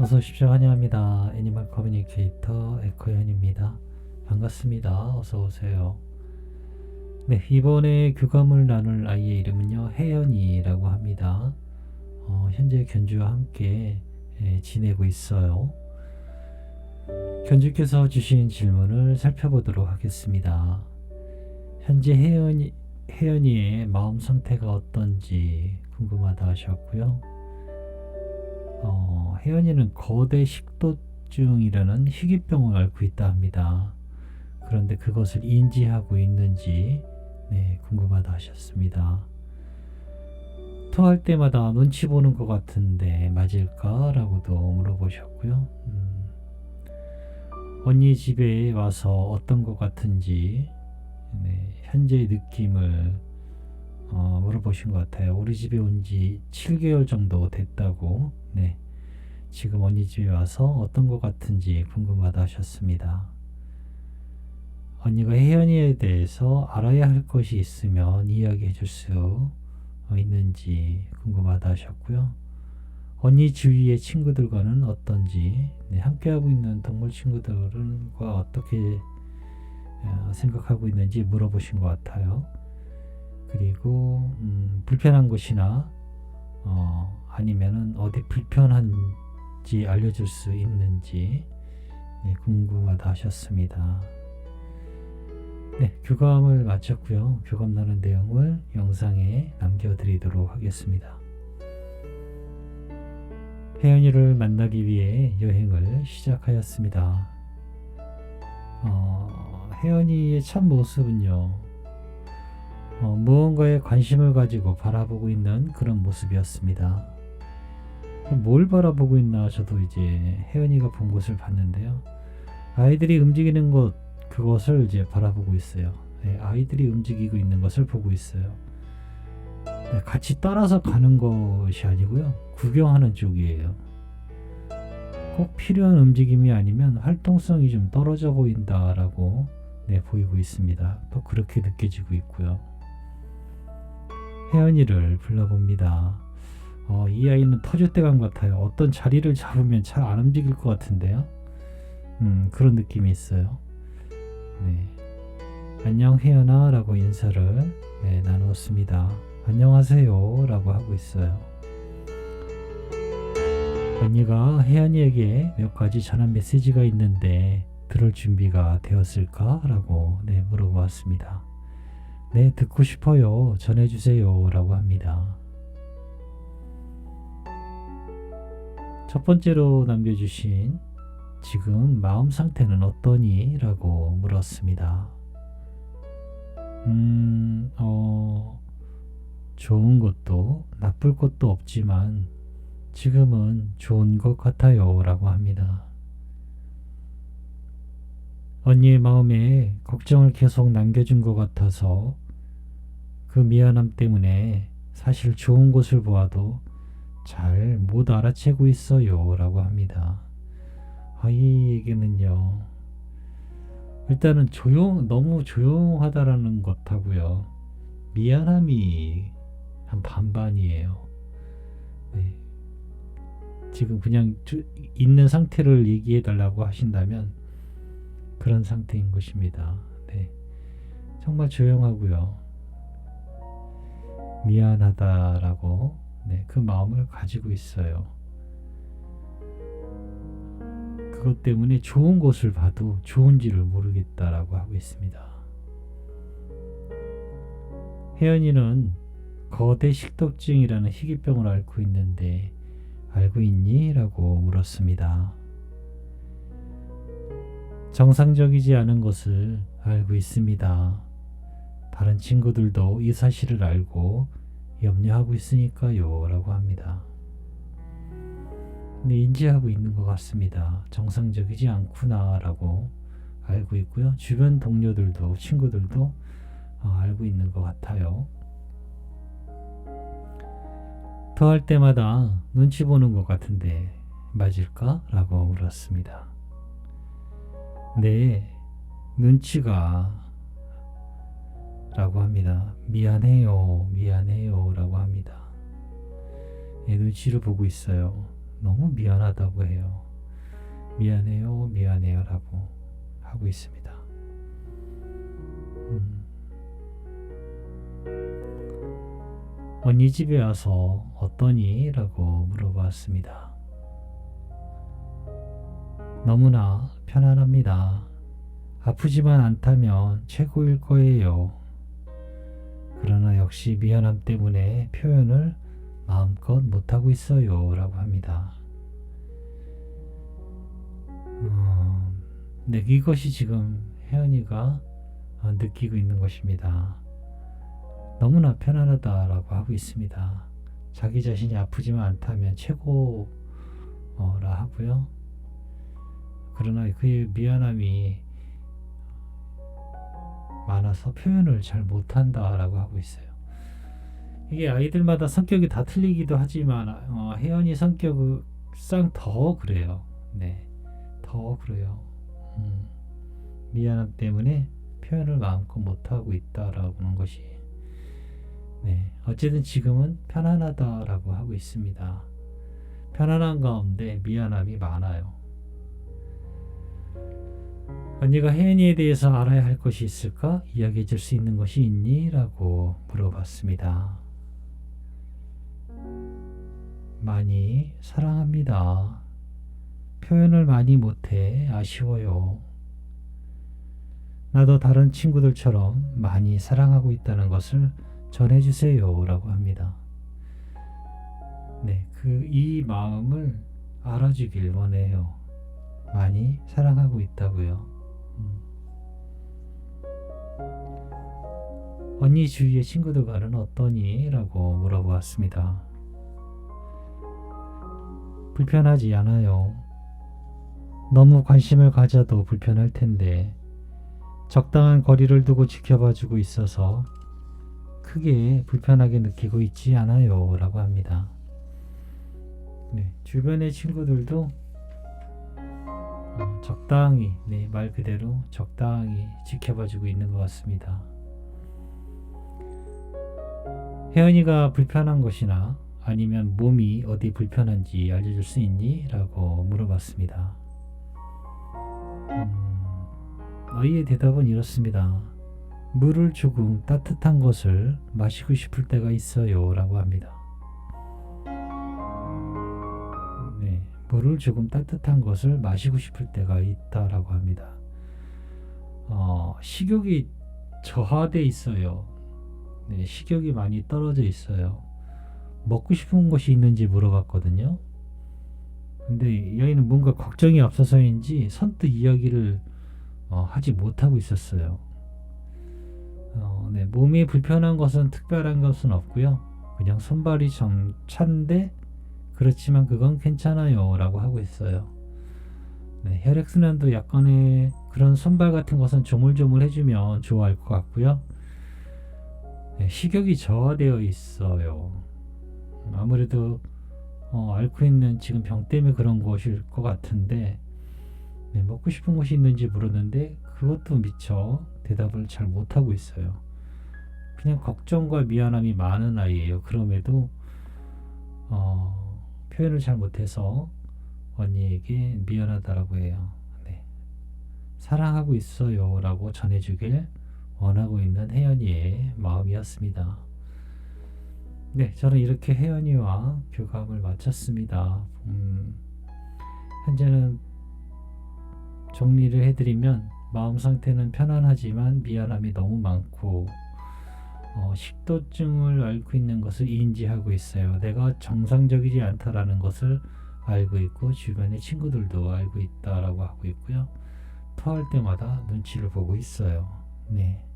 어서 오십시오. 환영합니다. 애니멀 커뮤니케이터 에코현입니다. 반갑습니다. 어서 오세요. 네, 이번에 교감을 나눌 아이의 이름은요, 혜연이라고 합니다. 어, 현재 견주와 함께 예, 지내고 있어요. 견주께서 주신 질문을 살펴보도록 하겠습니다. 현재 혜연이, 혜연이의 마음 상태가 어떤지 궁금하다 하셨고요. 어, 혜연이는 거대 식도증이라는 희귀병을 앓고 있다 합니다. 그런데 그것을 인지하고 있는지 네, 궁금하다 하셨습니다. 토할 때마다 눈치 보는 것 같은데 맞을까라고도 물어보셨고요. 음, 언니 집에 와서 어떤 것 같은지 네, 현재의 느낌을 어, 물어보신 것 같아요. 우리 집에 온 지 7개월 정도 됐다고. 네. 지금 언니 집에 와서 어떤 것 같은지 궁금하다 하셨습니다. 언니가 혜연이에 대해서 알아야 할 것이 있으면 이야기해 줄 수 있는지 궁금하다 하셨고요. 언니 주위의 친구들과는 어떤지, 네, 함께하고 있는 동물 친구들과 어떻게 어, 생각하고 있는지 물어보신 것 같아요. 그리고 음, 불편한 곳이나 어, 아니면은 어디 불편한 지 알려줄 수 있는지 네, 궁금하다 하셨습니다. 네, 교감을 마쳤고요. 교감 나눈 내용을 영상에 남겨드리도록 하겠습니다. 혜연이를 만나기 위해 여행을 시작하였습니다. 어, 혜연이의 참 모습은요, 어, 무언가에 관심을 가지고 바라보고 있는 그런 모습이었습니다. 뭘 바라보고 있나 저도 이제 혜연이가 본 곳을 봤는데요. 아이들이 움직이는 곳 그것을 이제 바라보고 있어요. 네, 아이들이 움직이고 있는 것을 보고 있어요. 네, 같이 따라서 가는 것이 아니고요. 구경하는 쪽이에요. 꼭 필요한 움직임이 아니면 활동성이 좀 떨어져 보인다라고 네, 보이고 있습니다. 또 그렇게 느껴지고 있고요. 혜연이를 불러봅니다. 어, 이 아이는 터줏대감 같아요. 어떤 자리를 잡으면 잘 안 움직일 것 같은데요. 음, 그런 느낌이 있어요. 네. 안녕 혜연아 라고 인사를 네, 나누었습니다. 안녕하세요 라고 하고 있어요. 언니가 혜연이에게 몇 가지 전한 메시지가 있는데 들을 준비가 되었을까? 라고 네, 물어보았습니다. 네, 듣고 싶어요. 전해주세요. 라고 합니다. 첫 번째로 남겨주신 지금 마음 상태는 어떠니? 라고 물었습니다. 음, 어, 좋은 것도 나쁠 것도 없지만 지금은 좋은 것 같아요. 라고 합니다. 언니의 마음에 걱정을 계속 남겨준 것 같아서 그 미안함 때문에 사실 좋은 곳을 보아도 잘 못 알아채고 있어요. 라고 합니다. 아이에게는요, 일단은 조용, 너무 조용하다라는 것하고요, 미안함이 한 반반이에요. 네. 지금 그냥 있는 상태를 얘기해 달라고 하신다면 그런 상태인 것입니다. 네. 정말 조용하고요. 미안하다라고 네, 그 마음을 가지고 있어요. 그것 때문에 좋은 곳을 봐도 좋은지를 모르겠다라고 하고 있습니다. 혜연이는 거대 식도증이라는 희귀병을 앓고 있는데 알고 있니? 라고 물었습니다. 정상적이지 않은 것을 알고 있습니다. 다른 친구들도 이 사실을 알고 염려하고 있으니까요. 라고 합니다. 근데 인지하고 있는 것 같습니다. 정상적이지 않구나. 라고 알고 있고요. 주변 동료들도, 친구들도 어, 알고 있는 것 같아요. 더할 때마다 눈치 보는 것 같은데 맞을까? 라고 물었습니다. 네, 눈치가 라고 합니다. 미안해요, 미안해요 눈치를 보고 있어요. 너무 미안하다고 해요. 미안해요, 미안해요 라고 하고 있습니다. 음. 언니 집에 와서 어떠니? 라고 물어봤습니다. 너무나 편안합니다. 아프지만 않다면 최고일 거예요. 그러나 역시 미안함 때문에 표현을 마음껏 못하고 있어요. 라고 합니다. 음, 네, 이것이 지금 혜연이가 어, 느끼고 있는 것입니다. 너무나 편안하다라고 하고 있습니다. 자기 자신이 아프지만 않다면 최고라 하고요. 그러나 그의 미안함이 많아서 표현을 잘 못한다라고 하고 있어요. 이게 아이들마다 성격이 다 틀리기도 하지만 어, 혜연이 성격상 더 그래요. 네, 더 그래요. 음, 미안함 때문에 표현을 마음껏 못하고 있다라는 것이 네, 어쨌든 지금은 편안하다라고 하고 있습니다. 편안한 가운데 미안함이 많아요. 언니가 혜연이에 대해서 알아야 할 것이 있을까? 이야기해 줄 수 있는 것이 있니? 라고 물어봤습니다. 많이 사랑합니다. 표현을 많이 못해 아쉬워요. 나도 다른 친구들처럼 많이 사랑하고 있다는 것을 전해주세요. 라고 합니다. 네, 그 이 마음을 알아주길 원해요. 많이 사랑하고 있다고요. 음. 언니 주위의 친구들과는 어떠니? 라고 물어보았습니다. 불편하지 않아요. 너무 관심을 가져도 불편할 텐데 적당한 거리를 두고 지켜봐 주고 있어서 크게 불편하게 느끼고 있지 않아요. 라고 합니다. 네, 주변의 친구들도 어, 적당히, 네, 말 그대로 적당히 지켜봐 주고 있는 것 같습니다. 혜연이가 불편한 것이나 아니면 몸이 어디 불편한지 알려줄 수 있니? 라고 물어봤습니다. 음, 아이의 대답은 이렇습니다. 물을 조금 따뜻한 것을 마시고 싶을 때가 있어요. 라고 합니다. 네, 물을 조금 따뜻한 것을 마시고 싶을 때가 있다라고 합니다. 어, 식욕이 저하돼 있어요. 네, 식욕이 많이 떨어져 있어요. 먹고 싶은 것이 있는지 물어봤거든요. 근데 여인은 뭔가 걱정이 앞서서인지 선뜻 이야기를 어, 하지 못하고 있었어요. 어, 네, 몸이 불편한 것은 특별한 것은 없고요. 그냥 손발이 좀 찬데 그렇지만 그건 괜찮아요 라고 하고 있어요. 네, 혈액순환도 약간의 그런 손발 같은 것은 조물조물 해주면 좋아할 것 같고요. 네, 식욕이 저하되어 있어요. 아무래도 어, 앓고 있는 지금 병 때문에 그런 것일 것 같은데 네, 먹고 싶은 것이 있는지 물었는데 그것도 미처 대답을 잘 못하고 있어요. 그냥 걱정과 미안함이 많은 아이예요. 그럼에도 어, 표현을 잘 못해서 언니에게 미안하다라고 해요. 네. 사랑하고 있어요 라고 전해주길 원하고 있는 혜연이의 마음이었습니다. 네, 저는 이렇게 혜연이와 교감을 마쳤습니다. 음, 현재는 정리를 해드리면 마음 상태는 편안하지만 미안함이 너무 많고 어, 식도증을 앓고 있는 것을 인지하고 있어요. 내가 정상적이지 않다라는 것을 알고 있고 주변의 친구들도 알고 있다라고 하고 있고요. 토할 때마다 눈치를 보고 있어요. 네.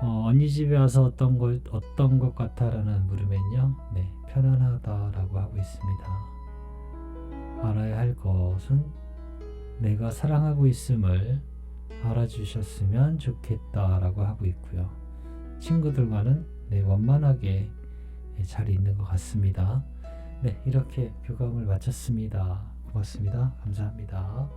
어, 언니 집에 와서 어떤 것 어떤 것 같아라는 물으면요, 네 편안하다라고 하고 있습니다. 알아야 할 것은 내가 사랑하고 있음을 알아주셨으면 좋겠다라고 하고 있고요. 친구들과는 네, 원만하게 잘 있는 것 같습니다. 네, 이렇게 교감을 마쳤습니다. 고맙습니다. 감사합니다.